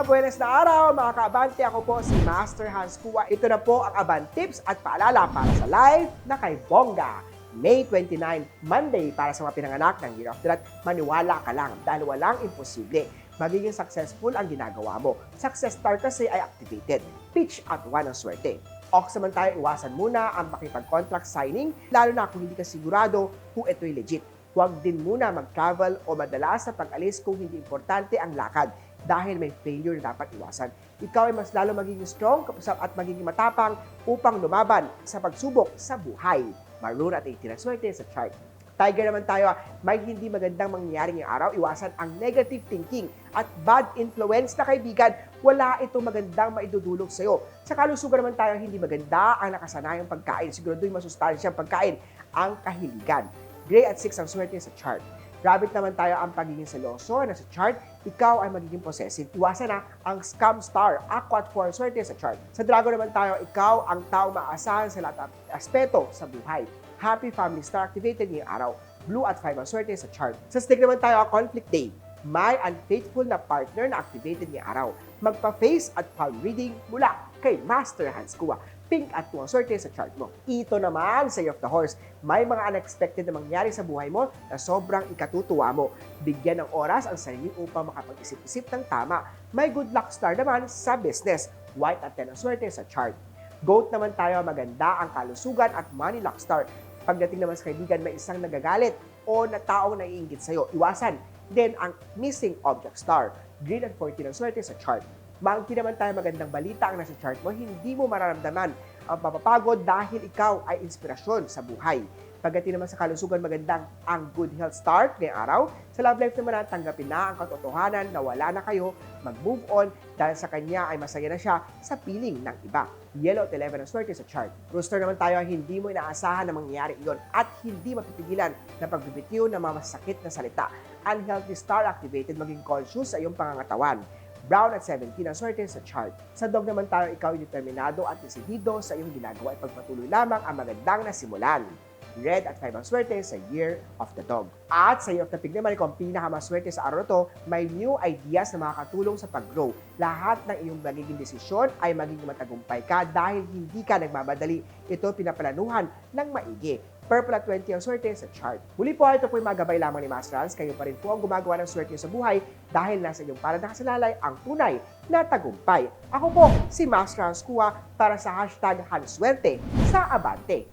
Mabuenas na araw mga kaabante. Ako po si Master Hans Kua. Ito na po ang Aban Tips at paalala para sa live na kay Bongga. May 29, Monday para sa mga pinanganak ng Year of the. Maniwala ka lang dahil walang imposible. Magiging successful ang ginagawa mo. Success star kasi ay activated. Pitch at one ang swerte. Ox naman tayo, iwasan muna ang makipag-contract signing, lalo na kung hindi ka sigurado kung ito'y legit. Huwag din muna mag-travel o madalas sa pag-alis kung hindi importante ang lakad dahil may failure na dapat iwasan. Ikaw ay mas lalo magiging strong at magiging matapang upang lumaban sa pagsubok sa buhay. Maroon at 18 ang swerte sa chart. Tiger naman tayo, may hindi magandang mangyayari ngayong araw. Iwasan ang negative thinking at bad influence na kaibigan. Wala itong magandang maidudulog sa'yo. Sa kalusugan naman tayo, hindi maganda ang nakasanayang pagkain. Siguraduhin masustansyang pagkain ang kahiligan. Gray at 6 ang swerte sa chart. Rabbit naman tayo ang pagiging seloso na sa chart, ikaw ay magiging possessive. Iwasan na ang scam star, aqua at 4 ang swerte sa chart. Sa dragon naman tayo, ikaw ang tao maasahan sa lahat ng aspeto sa buhay. Happy Family Star activated ngayong araw. Blue at 5 ang swerte sa chart. Sa stick naman tayo, conflict day. May unfaithful na partner na activated ngayong araw. Magpa-face at palm reading mula kay Master Hans Kua. Pink at 2 ang swerte sa chart mo. Ito naman sa Year of the Horse. May mga unexpected na mangyari sa buhay mo na sobrang ikatutuwa mo. Bigyan ng oras ang sarili upang makapag-isip-isip ng tama. May good luck star naman sa business. White at 10 ang swerte sa chart. Goat naman tayo, maganda ang kalusugan at money luck star. Pagdating naman sa kaibigan, may isang nagagalit o na taong naiingit sa'yo. Iwasan. Then, ang missing object star. Green at 14 ang swerte sa chart. Monkey naman tayo, magandang balita ang nasa chart mo. Hindi mo mararamdaman ang papapagod dahil ikaw ay inspirasyon sa buhay. Pagdating naman sa kalusugan, magandang ang good health start ngayong araw. Sa love life naman, tanggapin na ang katotohanan na wala na kayo, mag-move on dahil sa kanya ay masaya na siya sa piling ng iba. Yellow at 11 ang swerte sa chart. Rooster naman tayo, hindi mo inaasahan na mangyayari iyon at hindi mapipigilan na pagbibitiw ng mga masakit na salita. Unhealthy star activated, maging conscious sa iyong pangangatawan. Brown at 17 ang swerte sa chart. Sa dog naman tayo, ikaw ay determinado at desidido sa iyong ginagawa at pagpatuloy lamang ang magandang nasimulan. Red at 5 ang swerte sa Year of the Dog. At sa Year of the Pig naman, ikaw ang pinakamaswerte sa araw to, may new ideas na makakatulong sa pag-grow. Lahat ng iyong magiging desisyon ay magiging matagumpay ka dahil hindi ka nagmamadali. Ito pinaplanuhan ng maigi. Purple at 20 ang swerte sa chart. Huli po, ito po yung magabay lamang ni Master Hans. Kayo pa rin po ang gumagawa ng swerte sa buhay dahil nasa inyong para nakasalalay ang tunay na tagumpay. Ako po, si Master Hans Kua para sa hashtag Hanswerte sa Abante.